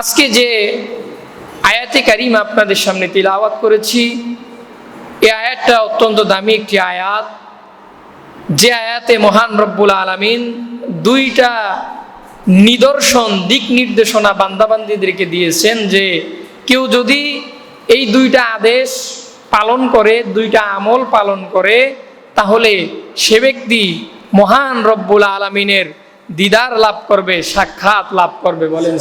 আজকে যে আয়াতে কারিম আপনাদের সামনে তিলাওয়াত করেছি, এই আয়াতটা অত্যন্ত দামি একটি আয়াত। যে আয়াতে মহান রব্বুল আলামিন দুইটা নিদর্শন, দিক নির্দেশনা বান্দাবান্দিদেরকে দিয়েছেন যে কেউ যদি এই দুইটা আদেশ পালন করে, দুইটা আমল পালন করে, তাহলে সে ব্যক্তি মহান রব্বুল আলমিনের দিদার লাভ করবে, সাক্ষাৎ লাভ করবে বলেন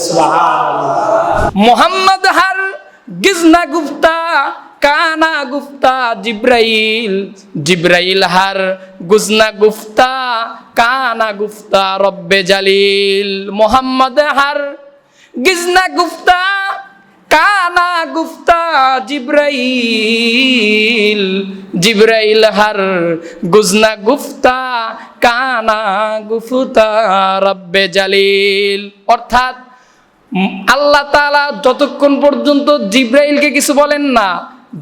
মোহাম্মদ হার গিজনা গুপ্তা, কানা গুপ্তা, জিব্রাইল জিব্রাইল হার গুজনা গুপ্তা, কানা গুপ্তা, রব্বে জালিল। মোহাম্মদ হার গিজনা গুপ্তা, কানা গুপ্তা, জিব্রাইল। জিব্রাইল হার গুজনা গুপ্তা কানা গুফতা রব্বে জালিল। অর্থাৎ আল্লাহ তাআলা যতক্ষণ পর্যন্ত জিব্রাইলকে কিছু বলেন না,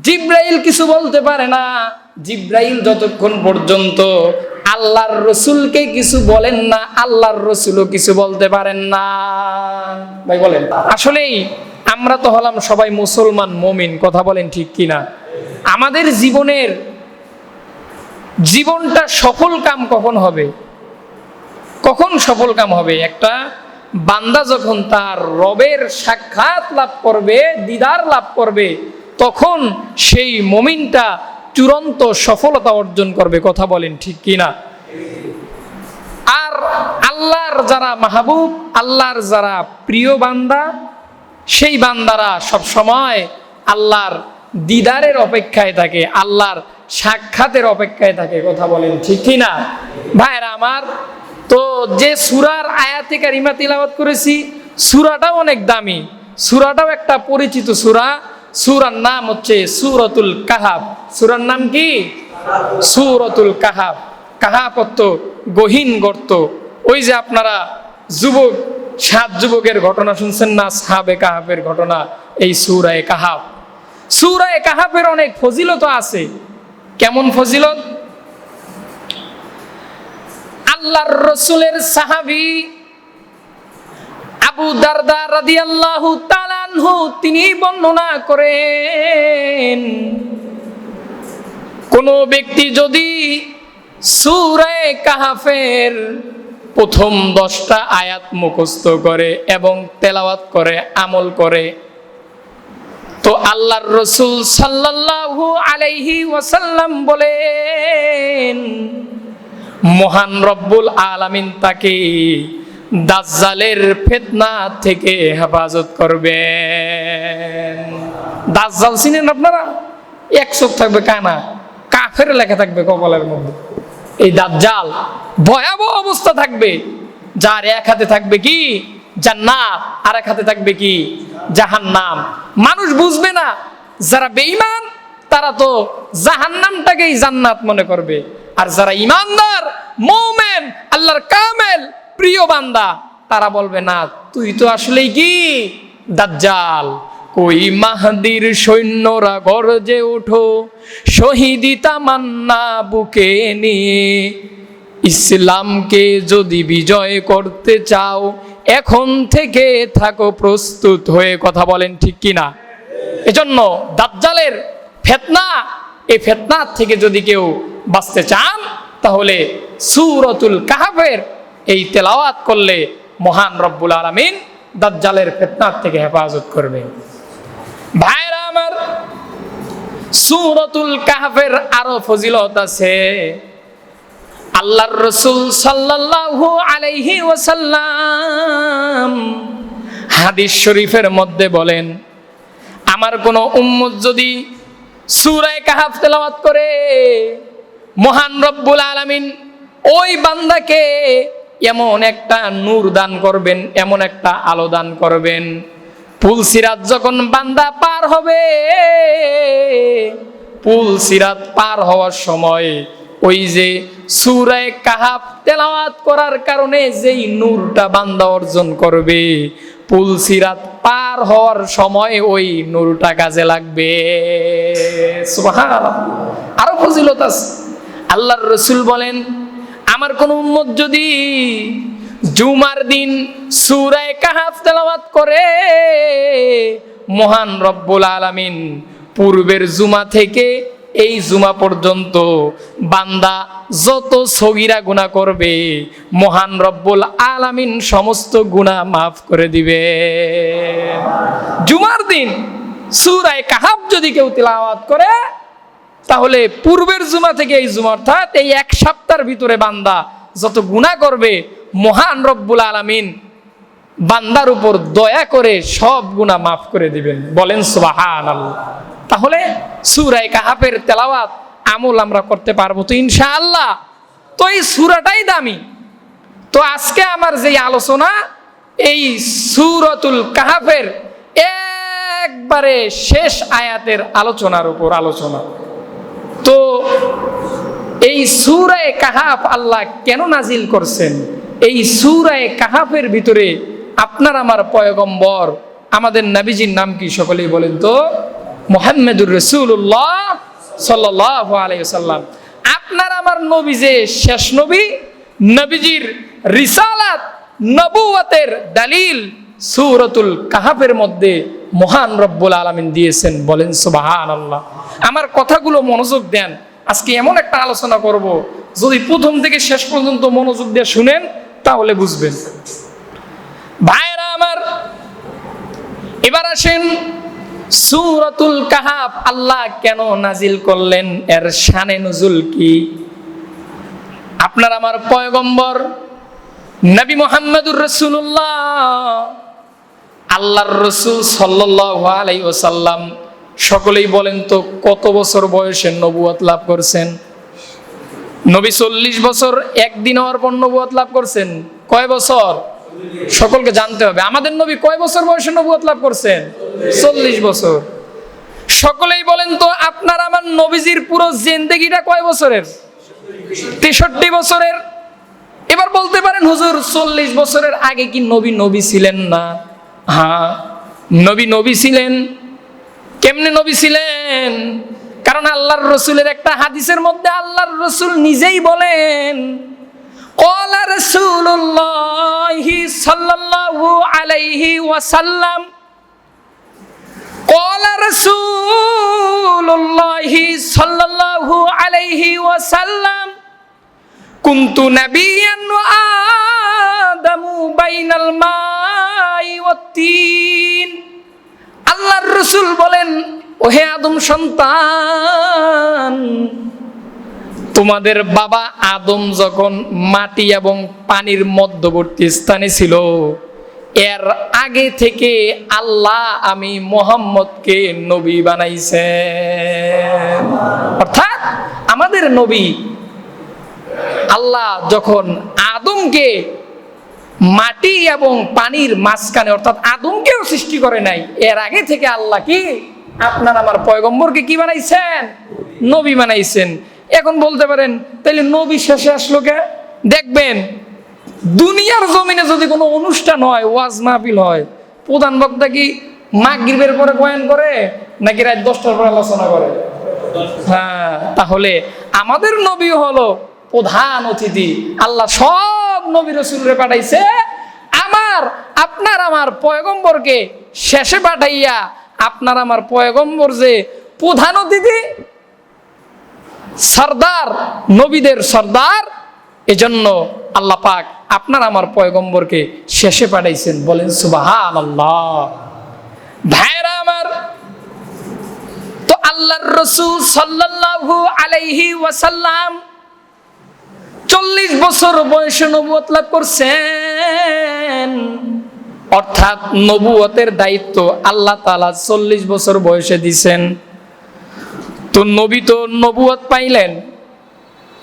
জিব্রাইল কিছু বলতে পারে না। জিব্রাইল যতক্ষণ পর্যন্ত আল্লাহর রসুলকে কিছু বলেন না, আল্লাহর রসুলও কিছু বলতে পারেন না। ভাই বলেন, আসলেই আমরা তো হলাম সবাই মুসলমান, মমিন, কথা বলেন ঠিক কিনা? আমাদের জীবনের জীবনটা সফল কাম কখন হবে? কখন সফল কাম হবে? একটা বান্দা যখন তার রবের সাক্ষাৎ লাভ করবে, দিদার লাভ করবে, তখন সেই মমিনটা চূড়ান্ত সফলতা অর্জন করবে। কথা বলেন ঠিক কিনা আর আল্লাহর যারা মাহবুব, আল্লাহর যারা প্রিয় বান্দা, সেই বান্দারা সব সময় আল্লাহর দিদারের অপেক্ষায় থাকে, আল্লাহর সাক্ষাতের অপেক্ষায় থাকে, কথা বলেন ঠিক কি না? ভাইরা আমার, তো যে সুরার আয়াতে কারিমা তিলাওয়াত করেছি, সুরাটাও অনেক দামি, সুরাটাও একটা পরিচিত সুরা, সুরার নাম হচ্ছে সুরতুল কাহাব। সুরার নাম কি? সুরতুল কাহাব। অর্থ গহীন গর্ত। ওই যে আপনারা যুবক, সাত যুবকের ঘটনা শুনছেন না? সাহাবে কাহাবের ঘটনা, এই সুরায় কাহাব। সুরায় কাহাবের অনেক ফজিলত আছে কেমন ফজিলত? আল্লাহর রসুলের সাহাবি আবু দারদা রাদিয়াল্লাহু তাআলাহু তিনি বর্ণনা করেন, কোন ব্যক্তি যদি সূরায়ে কাহাফের প্রথম দশটা আয়াত মুখস্থ করে এবং তেলাওয়াত করে, আমল করে তো আল্লাহর রসুল সাল্লাল্লাহু আলাইহি ওয়াসাল্লাম বলেন, মহান রব্বুল আলামিন তাকে দাজ্জালের ফেতনা থেকে হেফাজত করবেন। দাজ্জাল চিনেন আপনারা? এক চোখ থাকবে কানা, কাফের লেখা থাকবে কপালের মধ্যে। এই দাজ্জাল ভয়াবহ অবস্থা থাকবে, যার এক হাতে থাকবে কি? জান্নাত আর এক হাতে থাকবে কি? জাহান্নাম। মানুষ বুঝবে না, যারা বেঈমান, তারা তো জাহান্নামটাকেই জান্নাত মনে করবে। আর যারা ইমানদার মৌমেন, আল্লাহর কামেল, প্রিয় বান্দা, তারা বলবে, না, তুই তো আসলেই কি? দাজ্জাল। কই মাহাদির সৈন্যরা গরজে ওঠো, শহীদি তামান্না বুকে নিয়ে। ইসলামকে যদি বিজয় করতে চাও এখন থেকে থাকো প্রস্তুত হয়ে কথা বলেন ঠিক কিনা? এজন্য দাজ্জালের ফেতনা, এই ফেতনার থেকে যদি কেউ বাঁচতে চান, তাহলে সুরতুল কাহাফের এই তেলাওয়াত করলে মহান রব্বুল আলমিন দাজ্জালের ফেতনার থেকে হেফাজত করবে। ভাইরা আমার, সুরতুল কাহাফের আরও ফজিলত আছে। আল্লাহর রসুল সাল্লাল্লাহু আলাইহি ওয়াসাল্লাম হাদিস শরীফের মধ্যে বলেন, আমার কোনো উম্মত যদি সূরায়ে কাহাফ তেলাওয়াত করে, মহান রব্বুল আলামিন ওই বান্দাকে এমন একটা নূর দান করবেন, এমন একটা আলো দান করবেন। পুল সিরাত যখন বান্দা পার হবে পুল সিরাত পার হওয়ার সময় ওই যে সুরায় কাহাব তেলাওয়াত করার কারণে যেই নূরটা বান্দা অর্জন করবে পুলসিরাত পার হওয়ার সময় ওই নূরটা কাজে লাগবে। আরও ফজিলত আছে আল্লাহর রসুল বলেন, আমার কোন উম্মত যদি জুমার দিন সুরায় কাহাফ তেলাওয়াত করে, মহান রব্বুল আলামিন পূর্বের জুমা থেকে এই জুমা পর্যন্ত বান্দা যত সগিরা গুণা করবে, মহান রব্বুল আলামিন সমস্ত গুণা মাফ করে দিবে। জুমার দিন সুরায় কাহাব যদি কেউ তিলাওয়াত করে, তাহলে পূর্বের জুমা থেকে এই জুমা অর্থাৎ এই এক সপ্তাহের ভিতরে বান্দা যত গুণা করবে, মহান রব্বুল আলামিন বান্দার উপর দয়া করে সব গুণা মাফ করে দিবেন। বলেন সুবাহান তাহলে সুরায় কাহাপের তেলাওয়াত আমল আমরা করতে পারব তো ইনশাআল্লাহ। তো এই সুরাটাই দামি। তো আজকে আমার যে আলোচনা, এই সুরতুল কাহাফের একবারে শেষ আয়াতের আলোচনার উপর আলোচনা। তো এই সুরায় কাহাফ আল্লাহ কেন নাজিল করছেন? এই সুরায় কাহাফের ভিতরে আপনার আমার পয়গম্বর, আমাদের নাবিজির নাম কি সকলেই বলেন তো? মোহাম্মদুর রসুল্লাহ সাল্লাহ আলাইসাল্লাম আপনার আমার নবী যে শেষ নবী, নবীজির রিসালাত নবুয়তের দালিল সুরতুল কাহাফের মধ্যে মহান রব্বুল আলমিন দিয়েছেন, বলেন সুবাহান আল্লাহ আমার কথাগুলো মনোযোগ দেন, আজকে এমন একটা আলোচনা করব, যদি প্রথম থেকে শেষ পর্যন্ত মনোযোগ দিয়ে শুনেন, তাহলে বুঝবেন। ভাইরা আমার, এবার আসেন সুরতুল কাহাব আল্লাহ কেন নাজিল করলেন? এর শানে নজুল কি? আপনার আমার পয়গম্বর নবী মোহাম্মদুর রসুল্লাহ আল্লাহর রসুল সাল্লাহ আলাই ওসাল্লাম সকলেই বলেন তো, কত বছর বয়সে নবুয়াত লাভ করছেন? নবী চল্লিশ বছর একদিন হওয়ার পর নবুয়াত লাভ করছেন? কয় বছর? সকলকে জানতে হবে। আমাদের নবী কয় বছর বয়সে নবুয়াত লাভ করছেন? চল্লিশ বছর। সকলেই বলেন তো, আপনার আমার নবীজির পুরো জিন্দেগিটা কয় বছরের? তেষট্টি বছরের। এবার বলতে পারেন, হুজুর, চল্লিশ বছরের আগে কি নবী নবী ছিলেন না? হ্যাঁ নবী নবী ছিলেন। কেমনে নবী ছিলেন? কারণ আল্লাহর রসুলের একটা হাদিসের মধ্যে আল্লাহর রসুল নিজেই বলেন, কলা রসুল্লাহ সাল্লাল্লাহু আলাইহি ওয়াসাল্লাম রসুল্লাহি সাল্লাল্লাহু আলাইহি ওয়াসাল্লাম আল্লাহর রসুল বলেন, ওহে আদম সন্তান, তোমাদের বাবা আদম যখন মাটি এবং পানির মধ্যবর্তী স্থানে ছিল এর আগে থেকে আল্লাহ আমি মোহাম্মদকে নবী বানাইছেন। অর্থাৎ আমাদের নবী আল্লাহ যখন আদমকে মাটি এবং পানির মাঝখানে, অর্থাৎ আদমকেও সৃষ্টি করে নাই, এর আগে থেকে আল্লাহ কি? আপনার আমার পয়গম্বরকে কি বানাইছেন? নবী বানাইছেন। এখন বলতে পারেন তাহলে নবী শেষে আসলো কে? দেখবেন দুনিয়ার জমিনে যদি কোনো অনুষ্ঠান হয়, ওয়াজ মাহফিল হয়, প্রধান বক্তা কি মাগরিবের পরে বয়ান করে, নাকি রাত দশটার পরে আলোচনা করে? হ্যাঁ তাহলে আমাদের নবী হলো প্রধান অতিথি। আল্লাহ সব নবী রসুলরে পাঠাইছে। আমার, আপনার আমার পয়গম্বরকে শেষে পাঠাইয়া আপনার আমার পয়গম্বর যে প্রধান অতিথি, সর্দার, নবীদের সর্দার, এজন্য আল্লাহ পাক আপনার আমার পয়গম্বরকে শেষে পাঠাইছেন, বলেন সুবাহান আল্লাহ ভাইরা আমার, তো আল্লাহর রসুল সাল্লাল্লাহু আলাইহি ওয়াসাল্লাম চল্লিশ বছর বয়সে নবুয়ত লাভ করছেন। অর্থাৎ নবুয়তের দায়িত্ব আল্লাহ তালা চল্লিশ বছর বয়সে দিছেন। তো নবী তো নবুয়ত পাইলেন।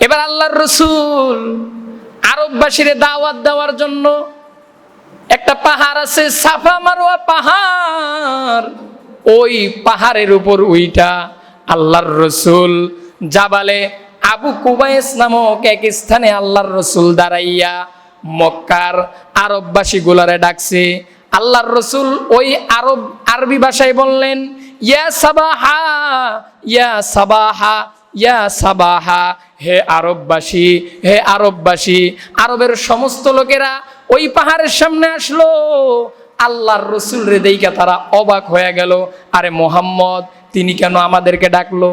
এবার আল্লাহর রসুল আরববাসীরে দাওয়াত দেওয়ার জন্য একটা পাহাড় আছে সাফা মারোয়া পাহাড়। ওই পাহাড়ের উপর উইটা আল্লাহর রসুল জাবালে আবু কুবাইস নামক এক স্থানে আল্লাহর রসুল দাঁড়াইয়া মক্কার আরববাসী গুলারে ডাকছে। আল্লাহর রসুল ওই আরব আরবি ভাষায় বললেন, ইয়া সাবাহা ইয়া সাবাহা। ইয়া সাবাহা, হে আরববাসী হে আরববাসী, আরবের সমস্ত লোকেরা ওই পাহাড়ের সামনে আসলো। আল্লাহর রসুল রে দেইকা তারা অবাক হয়ে গেল। আরে মোহাম্মদ, তিনি কেন আমাদেরকে ডাকলো?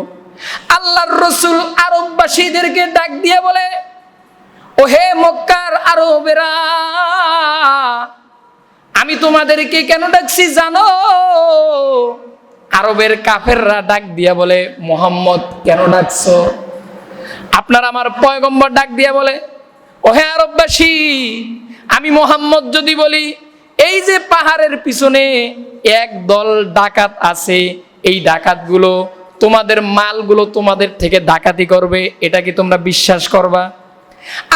আল্লাহর রসুল আরববাসীদেরকে ডাক দিয়ে বলে ও হে মক্কার আরবেরা, আমি তোমাদেরকে কেন ডাকছি জানো? আরবের কাফেররা ডাক দিয়া বলে, মোহাম্মদ, কেন ডাকছো? আপনার আমার পয়গম্বর ডাক দিয়া বলে ও হে আরববাসী, আমি মোহাম্মদ যদি বলি, এই যে পাহাড়ের পিছনে এক দল ডাকাত আছে, এই ডাকাতগুলো তোমাদের মালগুলো তোমাদের থেকে ডাকাতি করবে, এটা কি তোমরা বিশ্বাস করবা?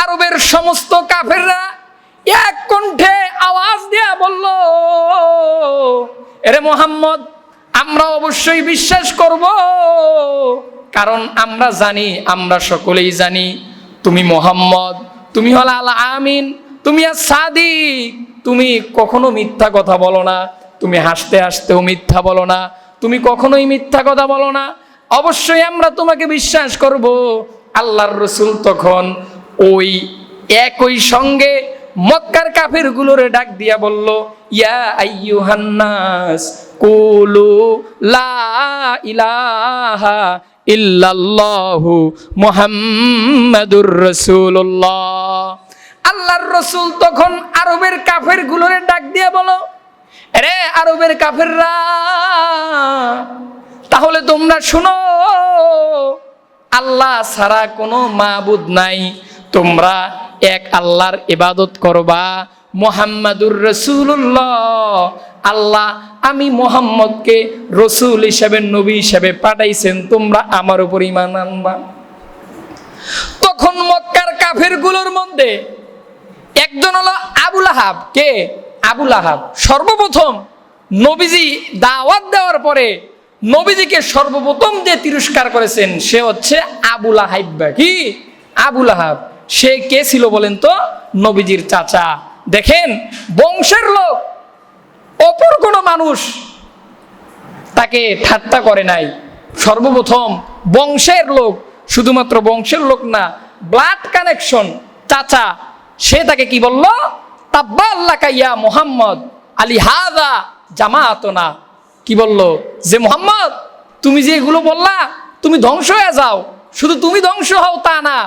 আরবের সমস্ত কাফেররা এক কণ্ঠে আওয়াজ দিয়া বলল, এরে মোহাম্মদ আমরা অবশ্যই বিশ্বাস করব। কারণ আমরা জানি, আমরা সকলেই জানি, তুমি মোহাম্মদ, তুমি হল আল আমিন, তুমি আর সাদি তুমি কখনো মিথ্যা কথা বলো না, তুমি হাসতে হাসতেও মিথ্যা বলো না, তুমি কখনোই মিথ্যা কথা বলো না। অবশ্যই আমরা তোমাকে বিশ্বাস করব। আল্লাহর রসুল তখন ওই একই সঙ্গে মক্কার কাফের গুলোরে ডাক দিয়া বলল, ইয়া আইয়ুহান্নাস, কুলু লা ইলাহা ইল্লাল্লাহু মুহাম্মাদুর রাসূলুল্লাহ। আল্লাহর রসুল তখন আরবের কাফের গুলোরে ডাক দিয়া বলো রে আরবের কাফেররা, তাহলে তোমরা শুনো, আল্লাহ ছাড়া কোনো মাবুদ নাই, তোমরা এক আল্লাহর ইবাদত করবা। মোহাম্মদুর রসুল্লাহ আল্লাহ, আমি মোহাম্মদকে রসুল হিসেবে, নবী হিসেবে পাঠাইছেন, তোমরা আমার উপর ইমান আনবা। তখন মক্কার কাফেরগুলোর মধ্যে একজন হলো আবুল আহাব কে? আবুল আহাব সর্বপ্রথম নবীজি দাওয়াত দেওয়ার পরে নবীজিকে সর্বপ্রথম যে তিরস্কার করেছেন, সে হচ্ছে আবুল আহাইব্বা কি? আবুল আহাব সে কে ছিল বলেন তো? নবীজির চাচা। দেখেন, বংশের লোক, অপর কোনো মানুষ তাকে ঠাট্টা করে নাই। সর্বপ্রথম বংশের লোক, শুধুমাত্র বংশের লোক না ব্লাড কানেকশন চাচা, সে তাকে কি বলল? তাব্বা আল্লাহ কাইয়া মোহাম্মদ, আলী হাদা জামাত না কি বলল? যে মোহাম্মদ, তুমি যে এগুলো বললা, তুমি ধ্বংস হয়ে যাও। শুধু তুমি ধ্বংস হও তা না।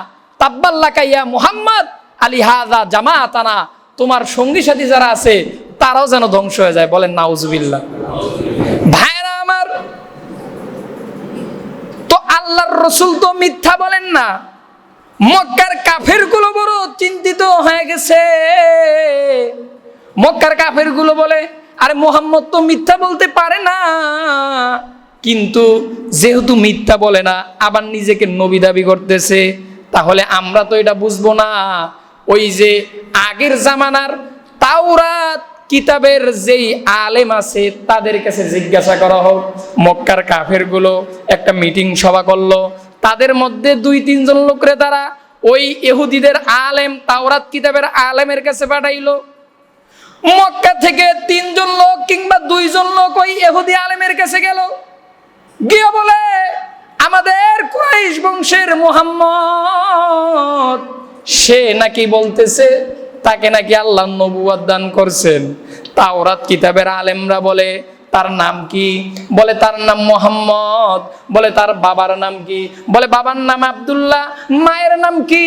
তাব্বাল্লা কাইয়া মোহাম্মদ আলী হাদা জামাত না তোমার সঙ্গী সাথী যারা আছে, তারাও যেন ধ্বংস হয়ে যায়। বলেন, নাউজুবিল্লাহ। ভাইরা আমার, তো আল্লাহর রসুল তো মিথ্যা বলেন না। মক্কার কাফেরগুলো বড় চিন্তিত হয়ে গেছে। মক্কার কাফেরগুলো বলে, আরে মোহাম্মদ তো মিথ্যা বলতে পারে না। কিন্তু যেহেতু মিথ্যা বলে না, আবার নিজেকে নবী দাবি করতেছে। তাহলে আমরা তো এটা বুঝব না। ওই যে আগের জামানার তাওরাত কিতাবের যেই আলেম আছে, তাদের কাছে জিজ্ঞাসা করা হোক। মক্কার কাফেরগুলো একটা মিটিং সভা করল। তাদের মধ্যে দুই তিনজন লোকরে তারা ওই এহুদিদের আলেম, তাওরাত কিতাবের আলেমের কাছে পাঠাইলো। মক্কা থেকে তিনজন লোক কিংবা দুইজন লোক ওই এহুদি আলেমের কাছে গেল। গিয়ে বলে আমাদের কুরাইশ বংশের মোহাম্মদ, সে নাকি বলতেছে, তাকে নাকি আল্লাহ নবুয়াদ দান করছেন। তাওরাত কিতাবের আলেমরা বলে, তার নাম কি? বলে তার নাম মোহাম্মদ, বলে তার বাবার নাম কি? বলে বাবার নাম আব্দুল্লাহ, মায়ের নাম কি?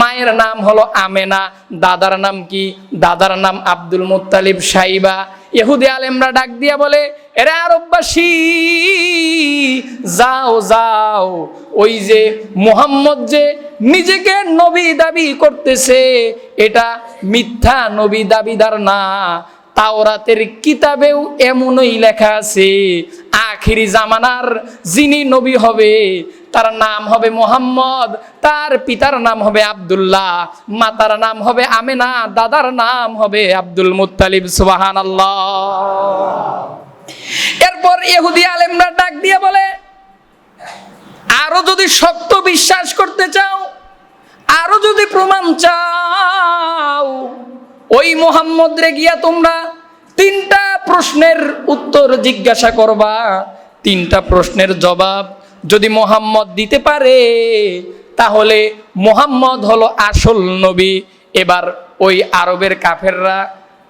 মায়ের নাম হলো আমেনা, দাদার নাম কি? দাদার নাম আব্দুল মুত্তালিব সাইবা ইহুদি আলেমরা ডাক দিয়া বলে, এরে আরববাসী, যাও যাও, ওই যে মোহাম্মদ যে নিজেকে নবী দাবি করতেছে, এটা মিথ্যা নবী দাবিদার না। তাওরাতের কিতাবেও এমনই লেখা আছে, আখিরি জামানার যিনি নবী হবে তার নাম হবে মোহাম্মদ, তার পিতার নাম হবে আব্দুল্লাহ, মাতার নাম হবে আমেনা, দাদার নাম হবে আব্দুল মুত্তালিব সুবাহান এরপর ইহুদি আলেমরা ডাক দিয়ে বলে, আরও যদি শক্ত বিশ্বাস করতে চাও, আরও যদি প্রমাণ চাও, ওই মোহাম্মদ রে গিয়া তোমরা তিনটা প্রশ্নের উত্তর জিজ্ঞাসা করবা, তিনটা প্রশ্নের জবাব যদি মোহাম্মদ দিতে পারে, তাহলে মোহাম্মদ হলো আসল নবী। এবার ওই আরবের কাফেররা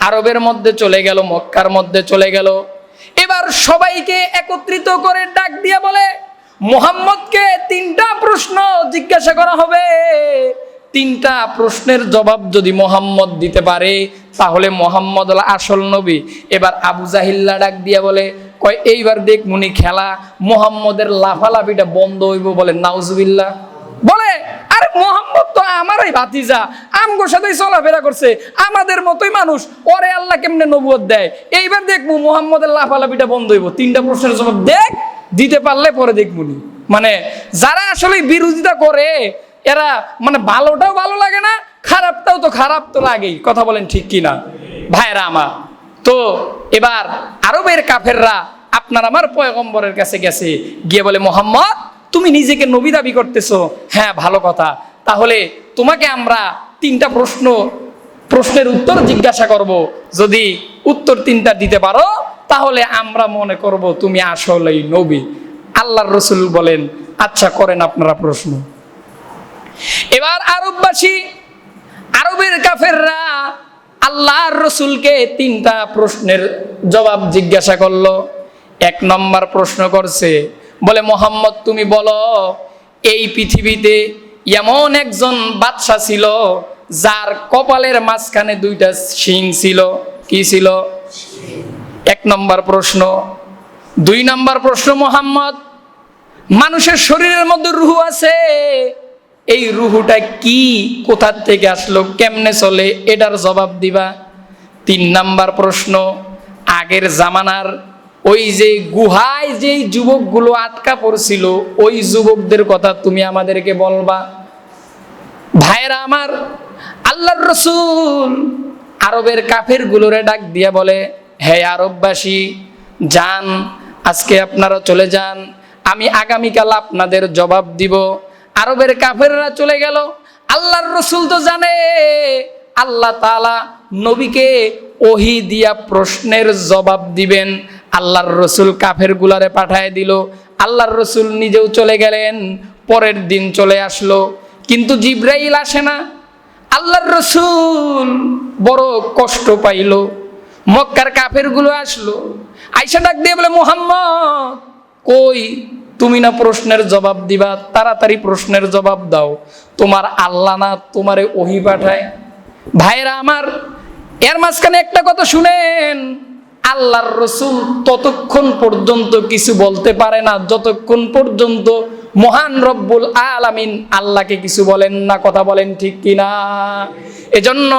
আরবের মধ্যে চলে গেল, মক্কার মধ্যে চলে গেল। এবার সবাইকে একত্রিত করে ডাক দিয়ে বলে, মোহাম্মদকে তিনটা প্রশ্ন জিজ্ঞাসা করা হবে। তিনটা প্রশ্নের জবাব যদি মোহাম্মদ দিতে পারে, তাহলে মোহাম্মদ আসল নবী। এবার আবু জাহিল্লা ডাক দিয়া বলে কয়, এইবার দেখ মুনি খেলা, মোহাম্মদের লাফালাফিটা বন্ধ হইব বলে নাউজুবিল্লা বলে, আরে মোহাম্মদ তো আমারই ভাতিজা আমগোর সাথেই চলাফেরা করছে, আমাদের মতোই মানুষ, ওরে আল্লাহ কেমনে নবুয়ত দেয়? এইবার দেখব মোহাম্মদের লাফালাফিটা বন্ধ হইব। তিনটা প্রশ্নের জবাব দেখ, দিতে পারলে পরে দেখবুনি মানে যারা আসলে বিরোধিতা করে, এরা মানে ভালোটাও ভালো লাগে না, খারাপটাও তো খারাপ তো লাগেই। কথা বলেন ঠিক কিনা? ভাইরা আমার। তো এবার আরবের কাফেররা আপনার আমার পয়গম্বরের কাছে গেছে। গিয়ে বলে, মোহাম্মদ, তুমি নিজেকে নবী দাবি করতেছো। হ্যাঁ ভালো কথা। তাহলে তোমাকে আমরা তিনটা প্রশ্ন, প্রশ্নের উত্তর জিজ্ঞাসা করব। যদি উত্তর তিনটা দিতে পারো, তাহলে আমরা মনে করব তুমি আসলেই নবী। আল্লাহর রসুল বলেন আচ্ছা করেন আপনারা প্রশ্ন। এবার আরববাসী, আরবের কাফেররা আল্লাহর রসুলকে তিনটা প্রশ্নের জবাব জিজ্ঞাসা করল। এক নম্বর প্রশ্ন করছে, বলে, মোহাম্মদ, তুমি বলো, এই পৃথিবীতে এমন একজন বাদশা ছিল যার কপালের মাঝখানে দুইটা শিং ছিল। কি ছিল? এক নম্বর প্রশ্ন। দুই নম্বর প্রশ্ন, মোহাম্মদ, মানুষের শরীরের মধ্যে রুহু আছে এই রুহুটা কি কোথার থেকে আসলো, কেমনে চলে, এটার জবাব দিবা। তিন নাম্বার প্রশ্ন, আগের জামানার ওই যে গুহায় যেই যুবকগুলো আটকা পড়ছিল, ওই যুবকদের কথা তুমি আমাদেরকে বলবা। ভাইরা আমার, আল্লাহর রসুল আরবের কাফের গুলোরে ডাক দিয়া বলে, হে আরববাসী, যান, আজকে আপনারা চলে যান, আমি আগামীকাল আপনাদের জবাব দিব। আরবের কাফেররা চলে গেল। আল্লাহর রসুল তো জানে। আল্লাহ তালা নবীকে ওহি দিয়া প্রশ্নের জবাব দিবেন। আল্লাহর রসুল কাফের গুলারে পাঠায় দিল। আল্লাহর রসুল নিজেও চলে গেলেন, পরের দিন চলে আসলো। কিন্তু জিব্রাইল আসে না। আল্লাহর রসুল বড় কষ্ট পাইল। মক্কার কাফেরগুলো আসলো। আইসা ডাক দিয়ে বলে, মোহাম্মদ, কই তুমি না প্রশ্নের জবাব দিবা, তাড়াতাড়ি প্রশ্নের জবাব দাও। তোমার আল্লাহ না তোমারে ওহি পাঠায়। ভাইরা আমার, এর মাঝখানে একটা কথা শুনেন, আল্লাহর রসুল ততক্ষণ পর্যন্ত কিছু বলতে পারে না, যতক্ষণ পর্যন্ত মহান রব্বুল আলামিন আল্লাহকে কিছু বলেন না, কথা বলেন ঠিক কিনা। এজন্য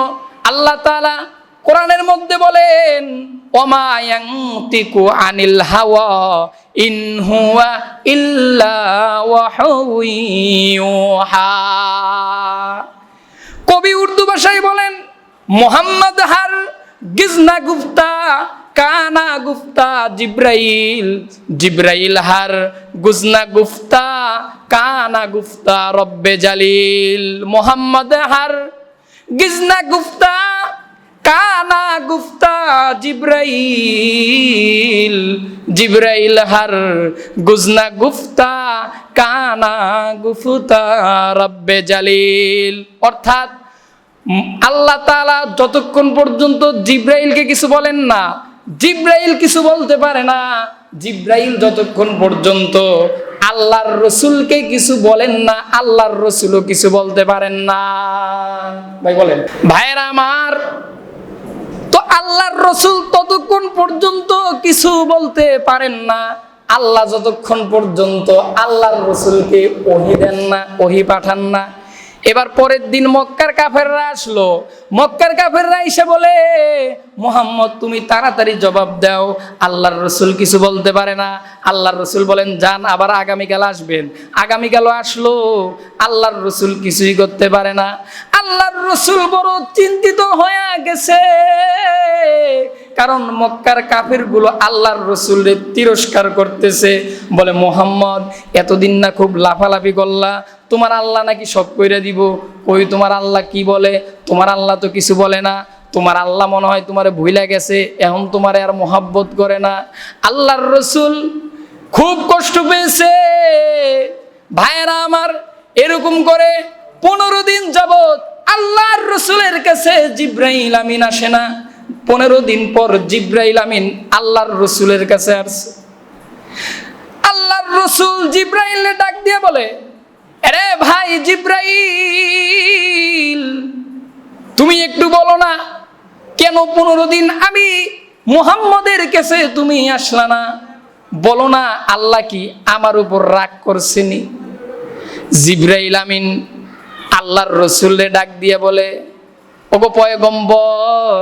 আল্লাহ তাআলা কোরআনের মধ্যে বলেন ওমায়ান্তিকু আনিল হাওয়া, ইন হুয়া ইল্লা কবি উর্দু ভাষায় বলেন, মোহাম্মদ হার গিজনা গুফতা কানা গুফতা জিব্রাইল জিব্রাইল হার গুজনা গুফতা কানা গুফতা রব্বে জালিল। মোহাম্মদ হার গিজনা গুফতা কানা গুফতা জিব্রাইল জিব্রাইল হার গুজনা গুফতা, কানা গুফতা রব্বে জালিল। অর্থাৎ আল্লাহ তাআলা যতক্ষণ পর্যন্ত জিব্রাইলকে কিছু বলেন না, জিব্রাইল কিছু বলতে পারে না। জিব্রাইল যতক্ষণ পর্যন্ত আল্লাহর রসুলকে কিছু বলেন না, আল্লাহর রসুলও কিছু বলতে পারেন না। ভাই বলেন, ভাইয়েরা আমার আল্লাহর রসুল ততক্ষণ পর্যন্ত কিছু বলতে পারেন না। আল্লাহ যতক্ষণ পর্যন্ত আল্লাহর রসুলকে ওহি দেন না, ওহি পাঠান না। এবার পরের দিন মক্কার কাফেররা আসলো। মক্কার কাফেররা এসে বলে মোহাম্মদ, তুমি তাড়াতাড়ি জবাব দাও। আল্লাহর রসুল কিছু বলতে পারে না। আল্লাহর রসুল বলেন, যান, আবার আগামীকাল আসবেন। আগামীকালও আসলো। আল্লাহর রসুল কিছুই করতে পারে না। আল্লাহর রসুল বড় চিন্তিত হয়ে গেছে। কারণ মক্কার কাফেরগুলো আল্লাহর রসুলের তিরস্কার করতেছে। বলে, মোহাম্মদ, এতদিন না খুব লাফালাফি করলা। তোমার আল্লাহ নাকি সব কইরা দিব? কই, তোমার আল্লাহ কি বলে? তোমার আল্লাহ তো কিছু বলে না। তোমার আল্লাহ মনে হয় তোমার ভুইলা গেছে, এখন তোমার আর মোহাব্বত করে না। আল্লাহর রসুল খুব কষ্ট পেয়েছে। ভাইয়েরা আমার, এরকম করে পনেরো দিন যাবত আল্লাহর রসুলের কাছে জিব্রাইল আমিন আসে না। পনেরো দিন পর জিব্রাইল আমিন আল্লাহর রসুলের কাছে আসছে আল্লাহর রসুল জিব্রাইলে ডাক দিয়ে বলে আরে ভাই জিব্রাইল, তুমি একটু বলো না কেন পনেরো দিন আমি মুহাম্মদের কাছে তুমি আসলা না? বলো না, আল্লাহ কি আমার উপর রাগ করছেনি? জিব্রাইল আমিন আল্লাহর রসুলে ডাক দিয়ে বলে, ওগো পয়গম্বর,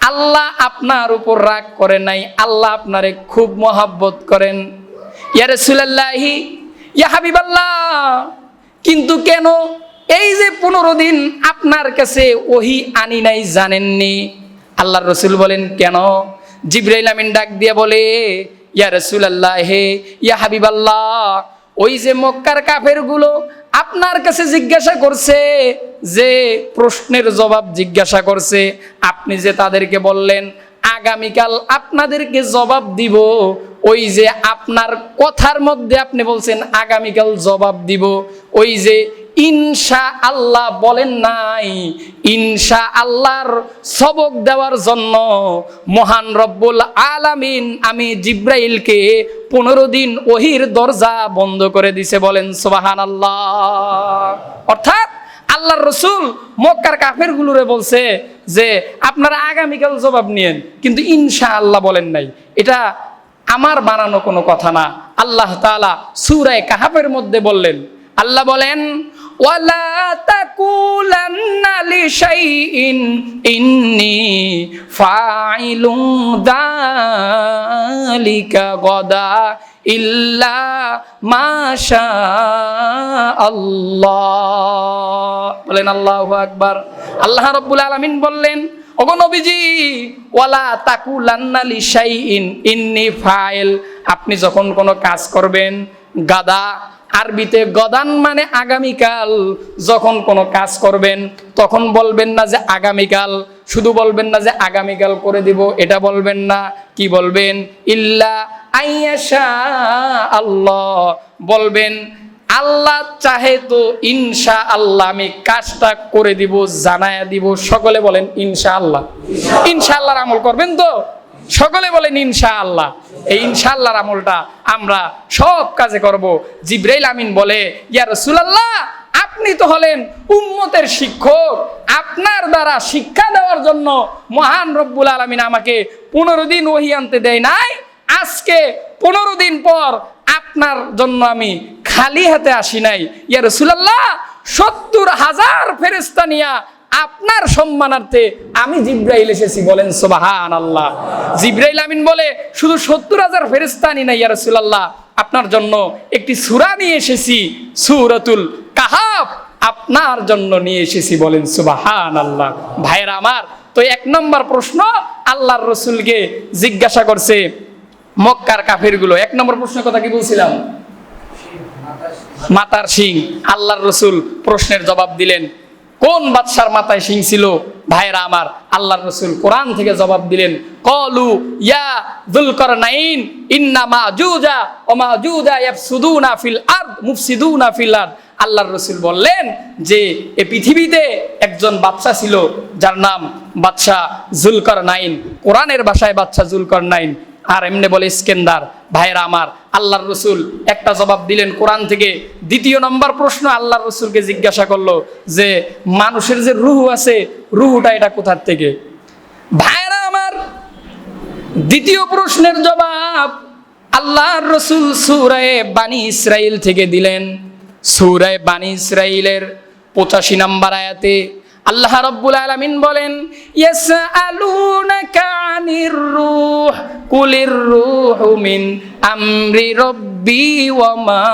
আল্লাহ আপনার উপর রাগ করে নাই, আল্লাহ আপনারে খুব মহাব্বত করেন। ইয়া রসুলাল্লাহি, ইয়া হাবিবাল্লাহ, কিন্তু কেন এই যে পনেরো দিন আপনার কাছে ওহি আনি নাই জানেননি? আল্লাহ রসুল বলেন, কেন? জিব্রাইল আমিন ডাক দিয়ে বলে, ইয়া রসুল আল্লাহ হে, ইয়া হাবিবাল্লাহ, ওই যে মক্কার কাফেরগুলো আপনার কাছে জিজ্ঞাসা করছে, যে প্রশ্নের জবাব জিজ্ঞাসা করছে, আপনি যে তাদেরকে বললেন, আগামীকাল আপনাদেরকে জবাব দিব, ওই যে আপনার কথার মধ্যে আপনি বলছেন, আগামীকাল জবাব দিব, ওই যে ইনশা আল্লাহ বলেন নাই। ইনশা আল্লাহর সবক দেওয়ার জন্য মহান রব্বুল আলামিন আমি জিব্রাইলকে পনেরো দিন ওহির দরজা বন্ধ করে দিছে বলেন সোবাহান আল্লাহ অর্থাৎ আল্লাহর রসুল মক্কার কাফের গুলোরে বলছে যে, আপনারা আগামীকাল জবাব নিয়েন। কিন্তু ইনশা আল্লাহ বলেন নাই। এটা আমার বানানো কোনো কথা না। আল্লাহ তাআলা সুরায় কাহাফের মধ্যে বললেন। আল্লাহ বলেন ওয়ালা তাকুলান্না লিশাইইন, ইন্নী ফাইলুন যালিকা গদা ইল্লা মাশা আল্লাহ। বলেন আল্লাহু আকবার। আল্লাহ রাব্বুল আলামিন বললেন, ওগো নবীজি, ওয়ালা তাকুলান্না লিশাইইন, ইন্নী ফাইল, আপনি যখন কোনো কাজ করবেন, গাদা আরবিতে গদান মানে আগামীকাল। যখন কোনো কাজ করবেন, তখন বলবেন না যে আগামীকাল। শুধু বলবেন না যে আগামীকাল করে দিব, এটা বলবেন না। কি বলবেন? ইল্লা আইয়াশা আল্লাহ। বলবেন, আল্লাহ চাহে তো ইনশা আল্লাহ, আমি কাজটা করে দিব, জানায়া দিব। সকলে বলেন, ইনশা আল্লাহ। ইনশা আল্লাহর আমল করবেন তো? সকলে বলেন ইনশা আল্লাহ এই ইনশাআল্লাহর আমলটা আমরা সব কাজে করব। জিব্রাইল আমিন বলে, ইয়া রাসূলুল্লাহ, আপনি তো হলেন উম্মতের শিক্ষক। আপনার দ্বারা শিক্ষা দেওয়ার জন্য মহান রব্বুল আলামিন আমাকে পনেরো দিন ওহি আনতে দেয় নাই। আজকে পনেরো দিন পর আপনার জন্য আমি খালি হাতে আসি নাই। ইয়া রাসূলুল্লাহ, সত্তর হাজার ফেরেস্তা নিয়া আপনার সম্মানার্থে আমি জিব্রাইল এসেছি, বলেন সোবাহান আল্লাহ জিব্রাইল আমিন বলে, শুধু সত্তর হাজার ফেরিস্তানি নাই ইয়া রাসূলুল্লাহ, আপনার জন্য একটি সুরা নিয়ে এসেছি, সূরাতুল কাহাফ, আপনার জন্য নিয়ে এসেছি, বলেন সুবাহান আল্লাহ ভাইরা আমার, তো এক নম্বর প্রশ্ন, আল্লাহর রসুলকে জিজ্ঞাসা করছে মক্কার কাফেরগুলো। এক নম্বর প্রশ্নের কথা কি বলছিলাম? মাতার সিং আল্লাহর রসুল প্রশ্নের জবাব দিলেন কোন বাদশার মাথায় সিং ছিল? ভাইরা আমার, আল্লাহর রসুল কোরআন থেকে জবাব দিলেন, কলু ইয়া দুলকর নাইন ইন্না মা জুজা ও মা জুজা ইয়াফসুদুনা ফিল আরদ, মুফসিদুনা ফিল আরদ। আল্লাহর রসুল বললেন যে, এ পৃথিবীতে একজন বাচ্চা ছিল, যার নাম বাদশা জুলকর নাইন কোরআনের ভাষায় বাদশা জুলকর নাইন আর এমনি বলে স্কেন্দার ভাইরা আমার, আল্লাহর রসুল একটা জবাব দিলেন কোরআন থেকে। দ্বিতীয় নম্বর প্রশ্ন আল্লাহর রসুলকে জিজ্ঞাসা করল যে, মানুষের যে রুহু আছে, রুহুটা এটা কোথার থেকে? ভাইরা আমার, দ্বিতীয় প্রশ্নের জবাব আল্লাহর রসুল সুরায় বানি ইসরাইল থেকে দিলেন। সুরায় বানি ইসরাইলের পঁচাশি নম্বর আয়াতে আল্লাহ রব্বুল আলমিন বলেন ইয়াসআলুনাকা কানির রূহ কুলির রুহ মিন আমরি রব্বি ওয়া মা